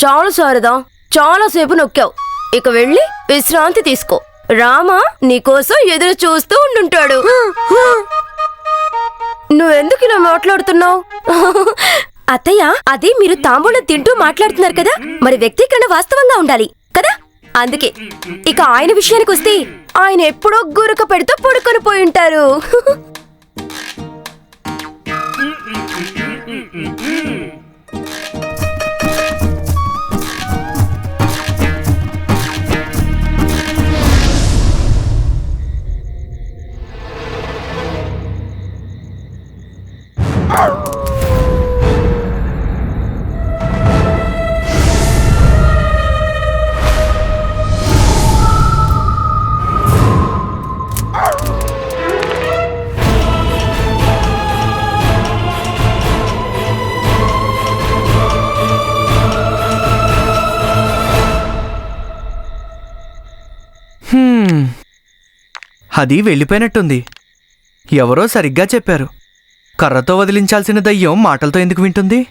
చాలు శారదా చాలాసేపు నొక్కావు. ఇక వెళ్ళి విశ్రాంతి తీసుకో. రామ నీకోసం ఎదురు చూస్తూ ఉండుంటాడు. నువ్వెందుకు ఇలా మాట్లాడుతున్నావు? అత్తయ్య అది మీరు తాంబూలం తింటూ మాట్లాడుతున్నారు కదా? మరి వ్యక్తీకరణ వాస్తవంగా ఉండాలి కదా? అందుకే ఇక ఆయన విషయానికి వస్తే ఆయన ఎప్పుడో గురుక పెడుతూ పడుకొని పోయి ఉంటారు. అది వెళ్ళిపోయినట్టుంది. ఎవరో సరిగ్గా చెప్పారు. కర్రతో వదిలించాల్సిన దయ్యం మాటలతో ఎందుకు వింటుంది?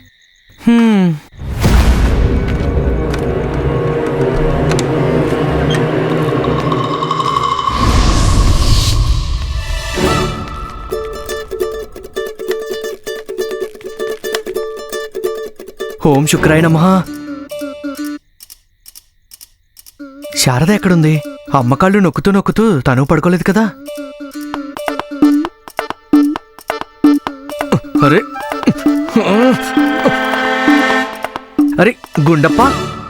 ఓం శుక్రాయ నమ. శారద ఎక్కడుంది? అమ్మ కాళ్ళు నొక్కుతూ నొక్కుతూ తను పడుకోలేదు కదా. అరే. అరే గుండప్ప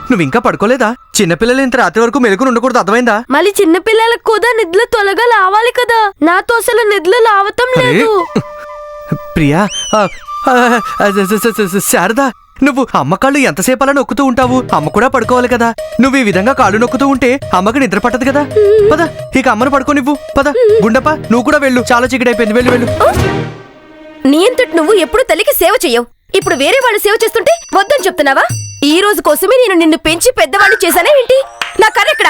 నువ్వు ఇంకా పడుకోలేదా? చిన్నపిల్లలు ఇంత రాత్రి వరకు మెలుకుని ఉండకూడదు అర్థమైందా? మళ్ళీ చిన్న పిల్లలకు కూడా నిద్ర త్వరగా లావాలి కదా. నాతో అసలు నిద్ర లావటం లేదు. ప్రియా శారదా నువ్వు అమ్మ కాళ్ళు ఎంతసేపు అలా నొక్కుతూ ఉంటావు? అమ్మ కూడా పడుకోవాలి కదా. నువ్వు ఈ విధంగా కాళ్ళు నొక్కుతూ ఉంటే అమ్మకి నిద్ర పట్టదు కదా. పద ఇక అమ్మను పడుకోనివ్వు. పద గుండప్ప నువ్వు కూడా వెళ్ళు. చాలా చీకటైపోయింది. వెళ్ళు వెళ్ళు. నీ అంతటి నువ్వు ఎప్పుడు తల్లికి సేవ చెయ్యవు. ఇప్పుడు వేరే వాళ్ళు సేవ చేస్తుంటే వద్దని చెప్తున్నావా? ఈ రోజు కోసమే నేను నిన్ను పెంచి పెద్దవాడిని చేశానే ఏంటి? నా కర్ర ఎక్కడ?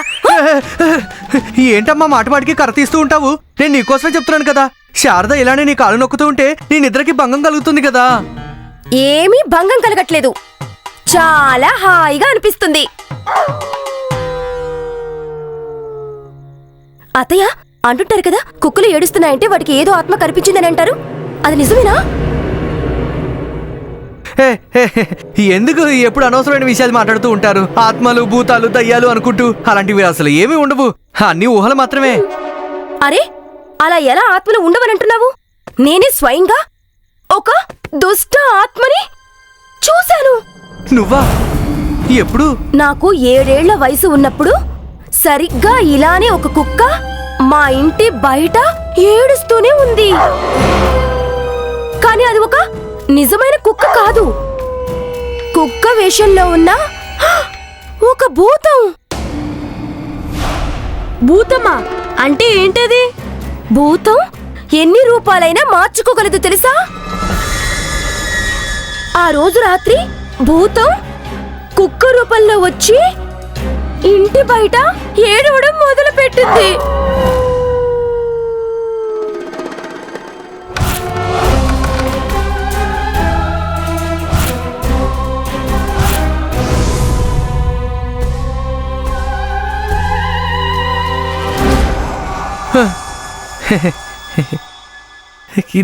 ఏంటమ్మా మాట మాటికి కర్ర తీస్తూ ఉంటావు? నేను నీకోసమే చెప్తున్నాను కదా. శారద ఇలానే నీ కాళ్ళు నొక్కుతూ ఉంటే నీ నిద్రకి భంగం కలుగుతుంది కదా. ఏమీ భంగం కలగట్లేదు. చాలా హాయిగా అనిపిస్తుంది. అత్తయ్య అంటుంటారు కదా కుక్కలు ఏడుస్తున్నాయంటే వాటికి ఏదో ఆత్మ కనిపించిందని అంటారు. అది నిజమేనా? ఎందుకు ఎప్పుడు అనవసరమైన విషయాలు మాట్లాడుతూ ఉంటారు? ఆత్మలు భూతాలు దయ్యాలు అనుకుంటూ అలాంటివి అసలు ఏమీ ఉండవు. అన్ని ఊహలు మాత్రమే. అరే అలా ఎలా ఆత్మలు ఉండవనంటున్నావు నేనే స్వయంగా ఒక దుష్ట ఆత్మని చూశాను. నువ్వా? ఎప్పుడు? నాకు ఏడేళ్ళ వయసు ఉన్నప్పుడు సరిగ్గా ఇలానే ఒక కుక్క మా ఇంటి బయట ఏడుస్తూనే ఉంది. కానీ అది ఒక నిజమైన కుక్క కాదు. కుక్క వేషంలో ఉన్న ఒక భూతం. భూతమా? అంటే ఏంటది? భూతం ఎన్ని రూపాలైనా మార్చుకోగలదు తెలుసా? ఆ రోజు రాత్రి భూతం కుక్క రూపంలో వచ్చి ఇంటి బయట ఏడవడం మొదలు పెట్టింది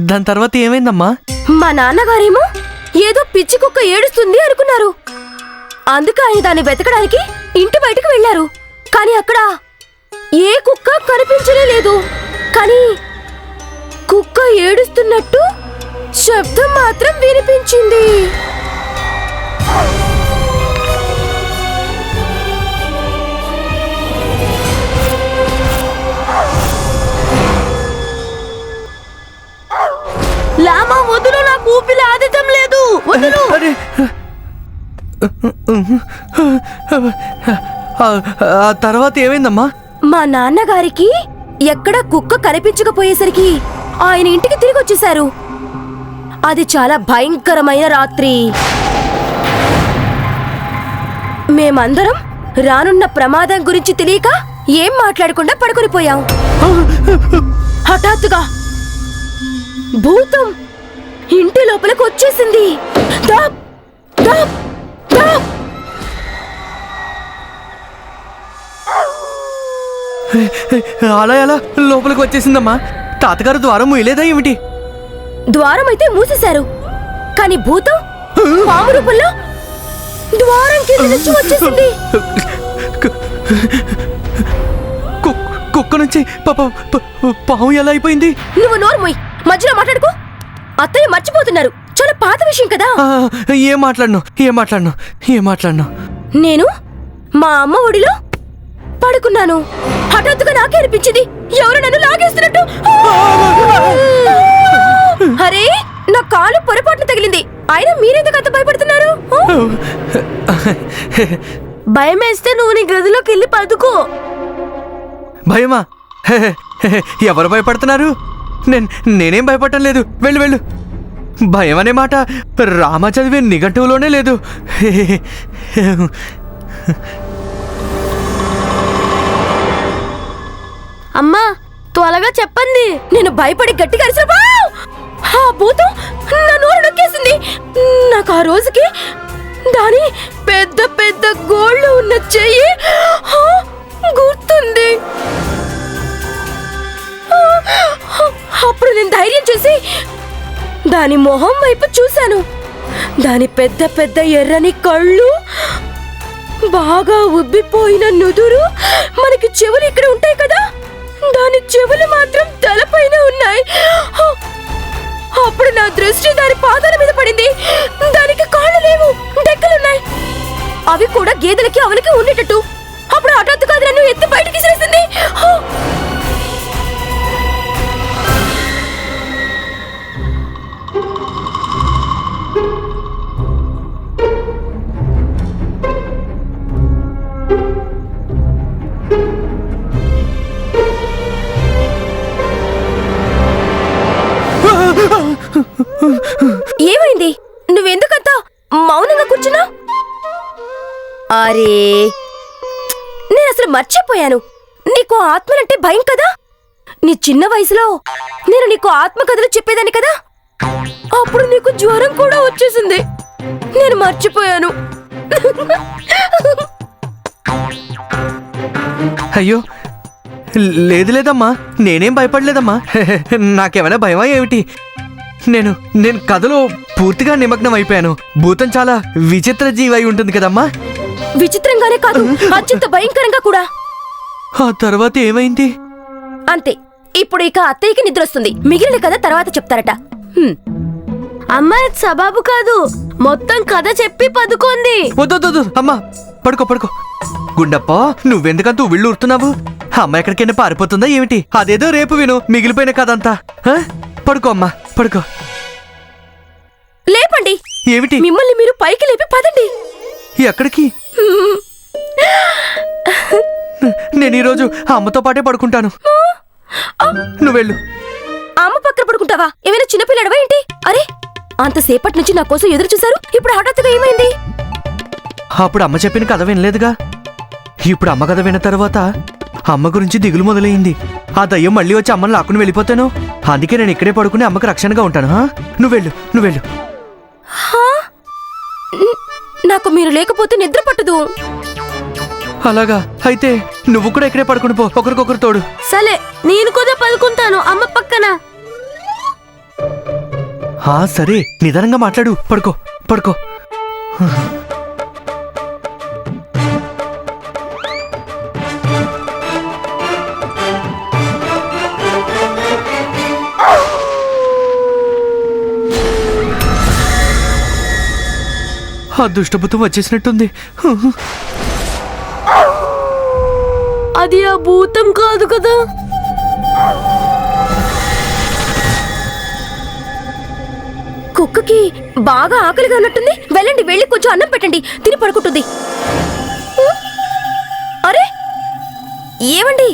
దాని తర్వాత ఏమైందమ్మా? మా నాన్నగారేమో ఏదో పిచ్చి కుక్క ఏడుస్తుంది అనుకున్నారు. అందుకే ఆయన దాన్ని వెతకడానికి ఇంటి బయటకు వెళ్ళారు కానీ అక్కడ ఏ కుక్క కనిపించలే లేదు కానీ కుక్క ఏడుస్తున్నట్టు శబ్దం మాత్రం వినిపించింది. ఊపిరి ఆడటం లేదు. వదులు. అరే. ఆ, తర్వాత ఏమైందమ్మా? మా నాన్నగారికి ఎక్కడ కుక్క కనిపించకపోయేసరికి ఆయన ఇంటికి తిరిగి వచ్చేశారు అది చాలా భయంకరమైన రాత్రి. మేమందరం రానున్న ప్రమాదం గురించి తెలియక ఏం మాట్లాడకుండా పడుకొని పోయాం. హఠాత్తుగా భూతం ఇంటి లోపలికి వచ్చేసింది. అలా ఎలా లోపలికి వచ్చేసిందమ్మా. తాతగారు ద్వారం మూయలేదా ఏమిటి? ద్వారం అయితే మూసేశారు. కానీ భూతం పాము రూపంలో కుక్క నుంచి పాము ఎలా అయిపోయింది? నువ్వు నోరు మధ్యలో మాట్లాడుకో. అత్తయ్య మర్చిపోతున్నారు. చాలా పాత విషయం కదా. ఏం మాట్లాడను ఏం మాట్లాడను ఏం మాట్లాడను. నేను మా అమ్మ ఒడిలో పడుకున్నాను. హఠాత్తుగా నాకే అనిపించింది ఎవరు నన్ను లాగేస్తున్నట్టు. అరే నా కాలు పొరపాటున తగిలింది. అయినా మీరెందుకు అంత భయపడుతున్నారు? భయం వేస్తే నువ్వు నీ గదిలోకి వెళ్ళి పడుకో. భయమా? ఎవరు భయపడుతున్నారు? నేను నేనేం భయపడటం లేదు. వెళ్ళు వెళ్ళు. భయం అనే మాట రామ చదివే నిఘంటువులోనే లేదు. అమ్మా త్వరగా చెప్పండి. నేను భయపడి గట్టి అరిసిన ఆ భూతం నా నోరు నొక్కేసింది. నాకు ఆ రోజుకి దాని పెద్ద పెద్ద గోళ్ళు ఉన్న చెయ్యి గుర్తుంది. అప్పుడు నేను ధైర్యం చేసి దాని మొహం వైపు చూశాను. దాని పెద్ద పెద్ద ఎర్రని కళ్ళు బాగా ఉబ్బిపోయిన నుదురు మనకి చెవులు ఇక్కడ ఉంటాయి కదా? దాని చెవులు మాత్రం తలపైన ఉన్నాయి. అప్పుడు నా దృష్టి దాని పాదాల మీద పడింది. దానికి కాళ్ళు లేవు డెక్కలున్నాయి. అవి కూడా గేదెలకి అవలకి ఉండేటట్టు. అప్పుడు హఠాత్తుగా అది నన్ను ఎత్తి బయటికి చేసింది. ఏమైంది? నువ్వెందుకంత మౌనంగా కూర్చున్నా? అరే నేను అసలు మర్చిపోయాను. నీకు ఆత్మలంటే భయం కదా? నీ చిన్న వయసులో నేను నీకు ఆత్మకథలు చెప్పేదాన్ని కదా? అప్పుడు నీకు జ్వరం కూడా వచ్చేసింది. నేను మర్చిపోయాను. అయ్యో లేదు లేదమ్మా నేనేం భయపడలేదమ్మా. నాకేమైనా భయమా ఏమిటి? నేను నేను కథలో పూర్తిగా నిమగ్నం అయిపోయాను. భూతం చాలా విచిత్ర జీవి అయి ఉంటుంది కదమ్మా? విచిత్రంగానే కాదు అత్యంత భయంకరంగా కూడా. ఆ తర్వాత ఏమైంది? అంతే ఇప్పుడు ఇక అత్తయ్యకి నిద్ర వస్తుంది మిగిలిన కథ తర్వాత చెప్తారట. హ్మ్. అమ్మాయి సబాబు కాదు మొత్తం కథ చెప్పి పదుకోంది. వద్దు అమ్మా పడుకో పడుకో. గుండప్ప నువ్వెందుకంత ఉవ్విళ్ళు ఊరుతున్నావు అమ్మ ఎక్కడికైనా పారిపోతుందా ఏమిటి? అదేదో రేపు విను మిగిలిపోయిన కదంతా ఆ? పడుకో అమ్మా పడుకో. లేపండి. ఏమిటి? మిమ్మల్ని మీరు పైకి లేపి పదండి. ఎక్కడికి నేను ఈరోజు అమ్మతో పాటే పడుకుంటాను. నువ్వెళ్ళు అమ్మ పక్కన పడుకుంటావా? ఏమైనా చిన్నపిల్లడవా ఏంటి? అరే అంతసేపటి నుంచి నా కోసం ఎదురు చూశారు. ఇప్పుడు హఠాత్తుగా ఏమైంది? అప్పుడు అమ్మ చెప్పిన కథ వినలేదుగా? ఇప్పుడు అమ్మ కథ విన్న తర్వాత అమ్మ గురించి దిగులు మొదలైంది. ఆ దయ్యం మళ్ళీ వచ్చి అమ్మని లాక్కుని వెళ్ళిపోతాను? అందుకే నేను ఇక్కడే పడుకుని అమ్మకి రక్షణగా ఉంటాను హా? నువ్వెళ్ళు నువ్వెళ్ళు హా? న్- నాకు మీరు లేకపోతే నిద్ర పట్టదు. అలాగా? అయితే నువ్వు కూడా ఇక్కడే పడుకుని పో ఒకరికొకరు తోడు. సరే నేను కూడా పడుకుంటాను అమ్మ పక్కన. సరే నిదానంగా మాట్లాడు పడుకో పడుకో. ఆ దుష్టభూతం వచ్చేసినట్టుంది. అది ఆ భూతం కాదు కదా? కుక్కకి బాగా ఆకలిగా ఉన్నట్టుంది. వెళ్ళండి వెళ్ళి కొంచెం అన్నం పెట్టండి. తిని పడుకుంటుంది? అరే ఏమండి?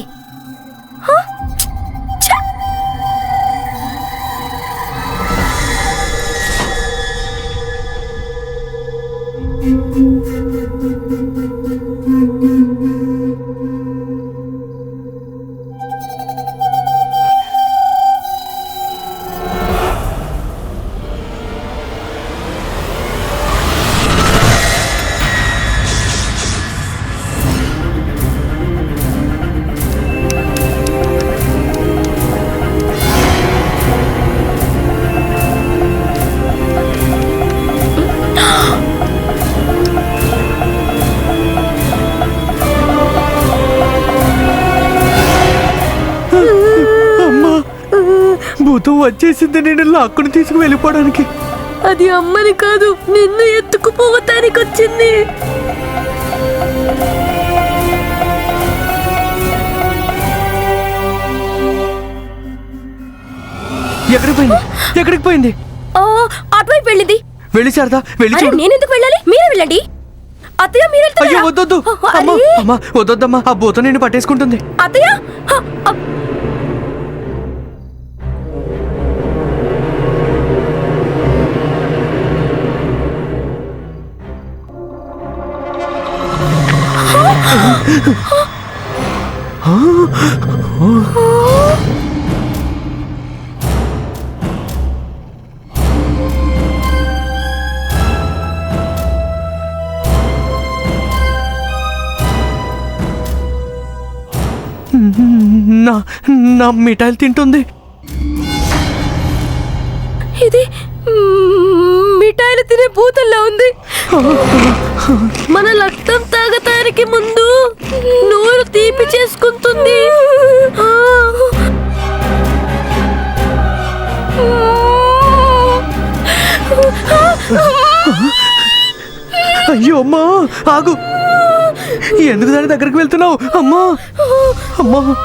నేను లాక్కుని తీసుకు వెళ్ళిపోవడానికి అది అమ్మని కాదు నిన్ను ఎత్తుకుపోవటానికి వచ్చింది ఎక్కడికి పోయింది? ఎక్కడికి పోయింది? ఆ, అటువైపు వెళ్ళింది. వెళ్ళి శారదా వెళ్ళి అరే చూడు. నేనెందుకు వెళ్ళాలి? మీరే వెళ్ళండి. అత్తయ్య మీరు అయ్యో? వద్దొద్దు. అమ్మా వద్దొద్దమ్మా. ఆ భూతం నిన్ను పట్టేసుకుంటుంది. అత్తయ్య హ, అ- నా నా మిఠాయిలు తింటుంది. ఇది మిఠాయిలు తినే భూతంలా ఉంది. మన రక్తం తాగటానికి ముందు నోరు తీపి చేసుకుంటుంది. అయ్యో అమ్మా ఆగు. ఎందుకు దాని దగ్గరికి వెళ్తున్నావు? అమ్మా. అమ్మా.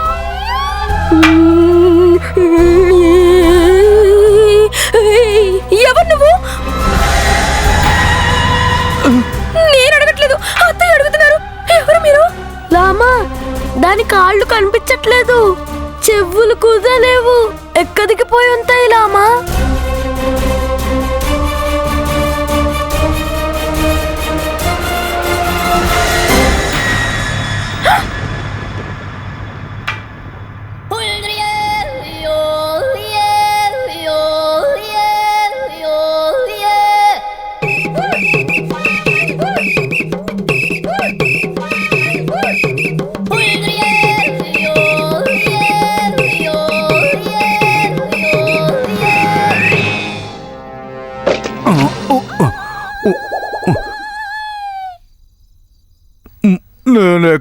రామా లామా దాని కాళ్ళు కనిపించట్లేదు. చెవులు కుదలేవు ఎక్కడికి పోయి ఉంటాయి లామా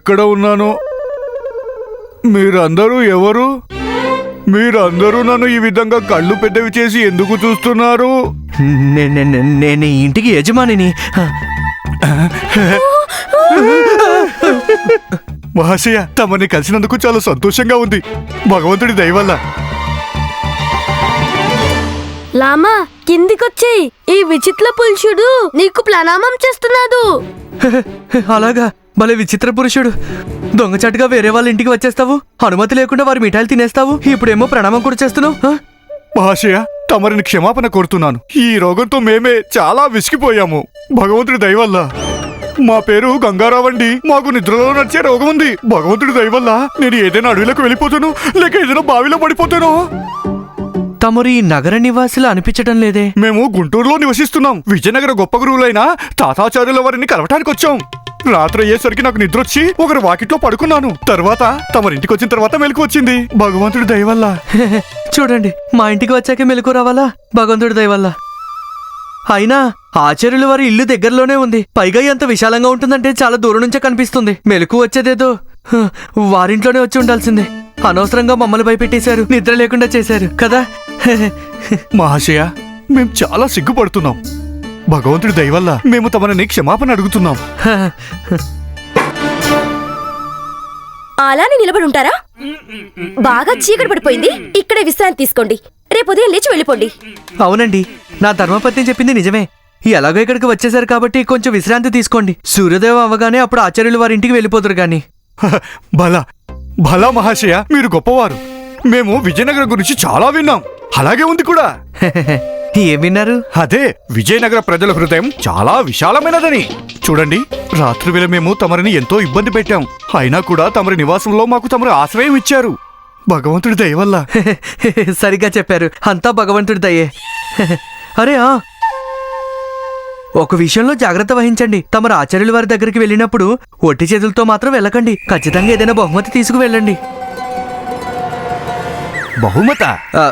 ఎక్కడ ఉన్నాను? మీరందరూ ఎవరు? మీరందరూ నన్ను ఈ విధంగా కళ్ళు పెద్దవి చేసి ఎందుకు చూస్తున్నారు? నేను ఇంటికి యజమానిని. మహాశయ తమని కలిసినందుకు చాలా సంతోషంగా ఉంది. భగవంతుడి దయ వల్ల. లామా కిందికొచ్చేయి ఈ విచిత్ర పురుషుడు నీకు ప్రణామం చేస్తున్నాడు. అలాగా. భలే విచిత్ర పురుషుడు. దొంగచాటుగా వేరే వాళ్ళ ఇంటికి వచ్చేస్తావు? అనుమతి లేకుండా వారి మిఠాయిలు తినేస్తావు? ఇప్పుడేమో ప్రణామం కూడా చేస్తున్నావు ఆ? మహాశయ తమరిని క్షమాపణ కోరుతున్నాను. ఈ రోగంతో మేమే చాలా విసిగిపోయాము. భగవంతుడి దయ వల్ల మా పేరు గంగారావండి మాకు నిద్రలో నడిచే రోగం ఉంది. భగవంతుడి దయ వల్ల నేను ఏదైనా అడవిలోకి వెళ్ళిపోతాను లేక ఏదైనా బావిలో పడిపోతాను. తమరు ఈ నగర నివాసులు అనిపించటం లేదే? మేము గుంటూరులో నివసిస్తున్నాం. విజయనగర గొప్ప గురువులైన తాతాచార్యుల వారిని కలవటానికి వచ్చాం. రాత్రి అయ్యేసరికి నాకు నిద్ర వచ్చి ఒకరి వాకిట్లో పడుకున్నాను. తర్వాత తమరింటికి వచ్చిన తర్వాత మెలకు వచ్చింది. భగవంతుడి దయ వల్ల. చూడండి మా ఇంటికి వచ్చాకే మెలకు రావాలా? భగవంతుడి దయ వల్ల. అయినా ఆచార్యుల వారి ఇల్లు దగ్గరలోనే ఉంది. పైగా ఎంత విశాలంగా ఉంటుందంటే చాలా దూరం నుంచే కనిపిస్తుంది. మెలకు వచ్చేదేదో వారింట్లోనే వచ్చి ఉండాల్సిందే. అనవసరంగా మమ్మల్ని భయపెట్టేశారు. నిద్ర లేకుండా చేశారు. కదా? మహాశయ మేం చాలా సిగ్గుపడుతున్నాం. భగవంతుడి దయ వల్ల మేము తమని క్షమాపణ అడుగుతున్నాం. అలానే నిలబడి ఉంటారా బాగా చీకటి పడిపోయింది. ఇక్కడే విశ్రాంతి తీసుకోండి. రేపు ఉదయం లేచి వెళ్ళిపోండి. అవునండి. నా ధర్మపత్ని చెప్పింది నిజమే. ఎలాగో ఇక్కడికి వచ్చేసారు కాబట్టి కొంచెం విశ్రాంతి తీసుకోండి. సూర్యోదయం అవ్వగానే అప్పుడు ఆచార్యులు వారి ఇంటికి వెళ్ళిపోతారు గాని భలా భలా మహాశయ మీరు గొప్పవారు. మేము విజయనగరం గురించి చాలా విన్నాం. అలాగే ఉంది కూడా. ఏం విన్నారు? అదే విజయనగర ప్రజల హృదయం చాలా విశాలమైనదని. చూడండి రాత్రి వేళ మేము తమరిని ఎంతో ఇబ్బంది పెట్టాం. అయినా కూడా తమరి నివాసంలో మాకు తమరు ఆశ్రయం ఇచ్చారు. భగవంతుడి దయ వల్ల. సరిగ్గా చెప్పారు. అంతా భగవంతుడి దయే. అరే ఆ ఒక విషయంలో జాగ్రత్త వహించండి. తమరు ఆచార్యుల వారి దగ్గరికి వెళ్ళినప్పుడు ఒట్టి చేతులతో మాత్రం వెళ్ళకండి. ఖచ్చితంగా ఏదైనా బహుమతి తీసుకు వెళ్ళండి బహుమత?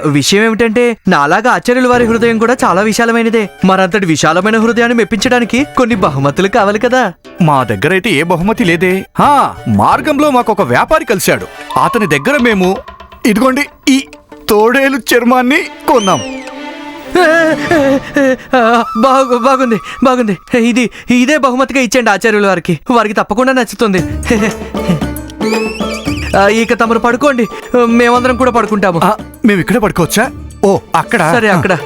విషయం ఏమిటంటే నాలాగా ఆచార్యుల వారి హృదయం కూడా చాలా విశాలమైనదే. మరంతటి విశాలమైన హృదయాన్ని మెప్పించడానికి కొన్ని బహుమతులు కావాలి కదా. మా దగ్గరైతే ఏ బహుమతి లేదే. హా మార్గంలో మాకు ఒక వ్యాపారి కలిశాడు. అతని దగ్గర మేము ఇదిగోండి ఈ తోడేలు చర్మాన్ని కొన్నాం. బాగు బాగుంది బాగుంది. ఇది ఇదే బహుమతిగా ఇచ్చేయండి ఆచార్యుల వారికి. వారికి తప్పకుండా నచ్చుతుంది. ఆ, ఇక తమరు పడుకోండి. మేమందరం కూడా పడుకుంటాము. మేము ఇక్కడే పడుకోవచ్చా? ఓ అక్కడ. సరే అక్కడ.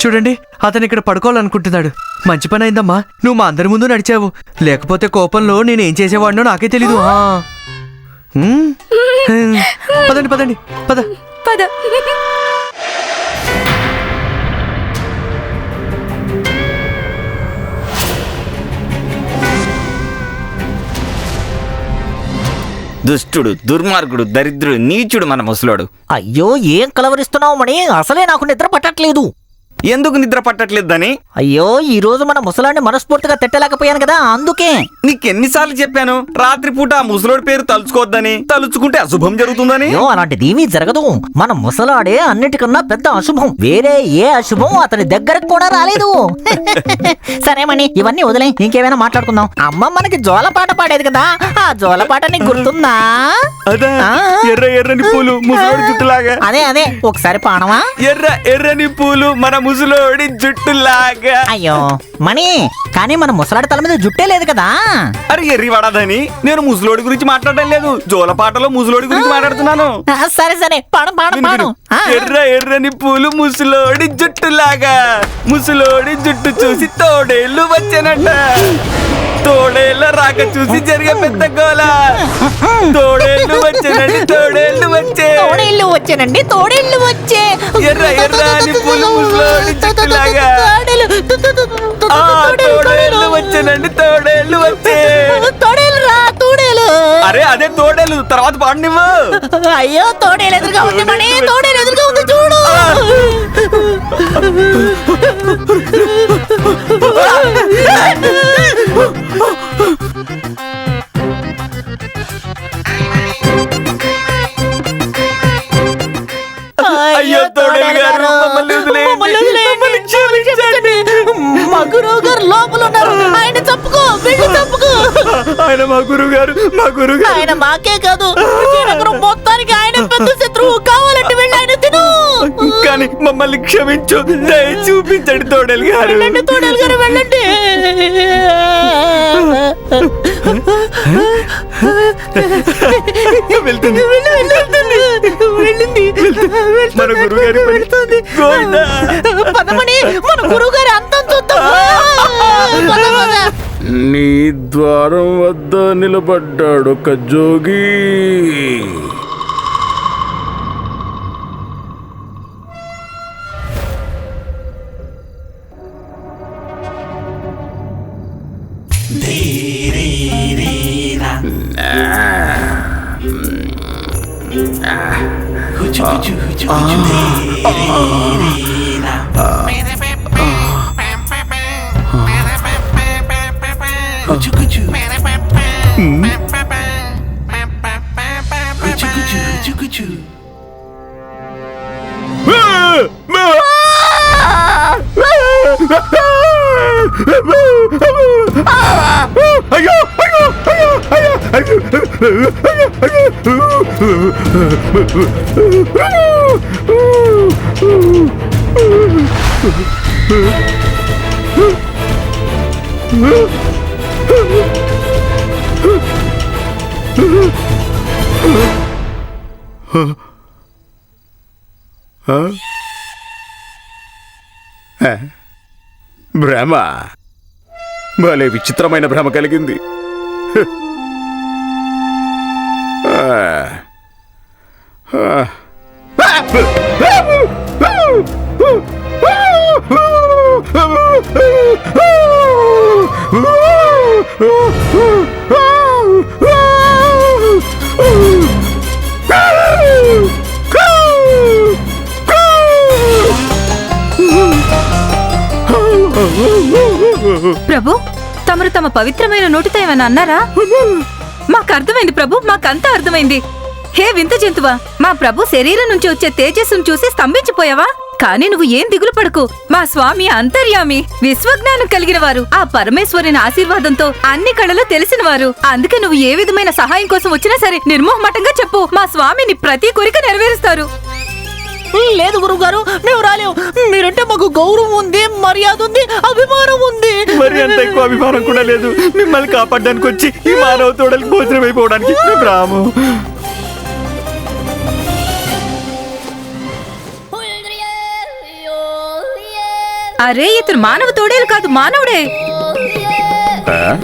చూడండి అతను ఇక్కడ పడుకోవాలనుకుంటున్నాడు. మంచి పని అయిందమ్మా. నువ్వు మా అందరి ముందు నడిచావు. లేకపోతే కోపంలో నేను ఏం చేసేవాడినో నాకే తెలీదు. పదండి పదండి పద. పద. దుష్టుడు దుర్మార్గుడు దరిద్రుడు నీచుడు మన ముసలోడు. అయ్యో ఏం కలవరిస్తున్నావు మణి? అసలే నాకు నిద్ర పట్టట్లేదు. ఎందుకు నిద్ర పట్టట్లేదని అయ్యో ఈ రోజు మన ముసలాన్ని మనస్ఫూర్తిగా తిట్టలేకపోయాను కదా అందుకే. నీకెన్నిసార్లు చెప్పాను రాత్రిపూట ఆ ముసలోడి పేరు తలుచుకోవద్దని తలుచుకుంటే అశుభం జరుగుతుందని? అయ్యో అలాంటిది ఏమీ జరగదు. మన ముసలాడే అన్నిటికన్నా పెద్ద అశుభం. వేరే ఏ అశుభం అతని దగ్గరకు కూడా రాలేదు. సరే మణి ఇవన్నీ వదిలే ఇంకేమైనా మాట్లాడుకుందాం. అమ్మ మనకి జోలపాట పాడేది కదా ఆ జోలపాట నీకు గుర్తుందా? అదా ఆ. ఎర్ర ఎర్రని పూలు ముసలోడి జుట్టులాగా. అదే అదే ఒకసారి పాడవా ఎర్ర ఎర్రని పూలు మన ముసలోడి జుట్టులాగా. అయ్యో మణి కానీ మన ముసలాడి తల మీద జుట్టే లేదు కదా. అరే ఎర్రి పడదని నేను ముసలోడి గురించి మాట్లాడడం లేదు. జోలపాటలో ముసలోడి గురించి మాట్లాడుతున్నాను. ఆ, సరే సరే పాడు పాడు విను, పాడు. విను. ఆ, ఎర్ర ఎర్రని పూలు ముసలోడి జుట్టులాగా. ముసలోడి జుట్టు చూసి తోడేళ్ళు వచ్చానంట. తోడేళ్ళ రాక చూసి జరిగే పెద్ద గోల. తోడేళ్ళు వచ్చానండి తోడేళ్ళు వచ్చే. తోడేళ్ళు వచ్చానండి తోడేళ్ళు వచ్చే. ఎర్ర ఎర్ర అని పూలు ఆ, తోడేళ్ళు వచ్చానండి తోడేళ్ళు వచ్చే. తోడేలు రా తోడేలు అరే అదే తోడేళ్ళు తర్వాత పాడు నువ్వు అయ్యో తోడేలు ఎదురుగా ఉంది మణి తోడేలు ఎదురుగా ఉంది చూడు. అయ్యో తోడేలు గారు. మా గురువు గారు లోపల ఉన్నారు ఆయన తప్పుకో వెళ్ళి తప్పుకో ఆయన మా గురువు గారు మా గురువు గారు ఆయన మాకే కాదు. విజయనగరం మొత్తానికి ఆయన పెద్ద శత్రువు. కావాలంటే వెళ్ళి ఆయన తిను. కానీ మమ్మల్ని క్షమించు. దయ చూపించండి తోడేలు గారు. వెళ్ళండి తోడేలు గారు వెళ్ళండి. వెళ్తుంది. వెళ్ళింది మన గురువు గారి పని. పదమని మన గురువు నీ ద్వారం వద్ద నిలబడ్డాడు ఒక జోగి భ్రమ భలే విచిత్రమైన భ్రమ కలిగింది. ప్రభు తమరు తమ పవిత్రమైన నోటితో ఏమైనా అన్నారా? మాకు అర్థమైంది ప్రభు మాకంతా అర్థమైంది. హే వింత జంతువా మా ప్రభు శరీరం నుంచి వచ్చే తేజస్సును చూసి స్తంభించిపోయావా? కానీ నువ్వు ఏం దిగులు పడకు. మా స్వామి అంతర్యామి విశ్వజ్ఞానం కలిగిన వారు ఆ పరమేశ్వరుని ఆశీర్వాదంతో అన్ని కళలు తెలిసిన వారు అందుకే నువ్వు ఏ విధమైన సహాయం కోసం వచ్చినా సరే నిర్మోహమాటంగా చెప్పు. మా స్వామిని ప్రతి కోరిక నెరవేరుస్తారు. లేదు గురువు గారు మేము రాలేము మీరంటే మాకు గౌరవం ఉంది మర్యాద ఉంది అభిమానం ఉంది. మరి అంత ఎక్కువ అభిమానం కూడా లేదు. మిమ్మల్ని కాపాడడానికి వచ్చి ఈ మానవ తోడలకు భోజనం అయిపోవడానికి మేము రాము. అరే ఇతను మానవ తోడేలు కాదు మానవుడే ఆ?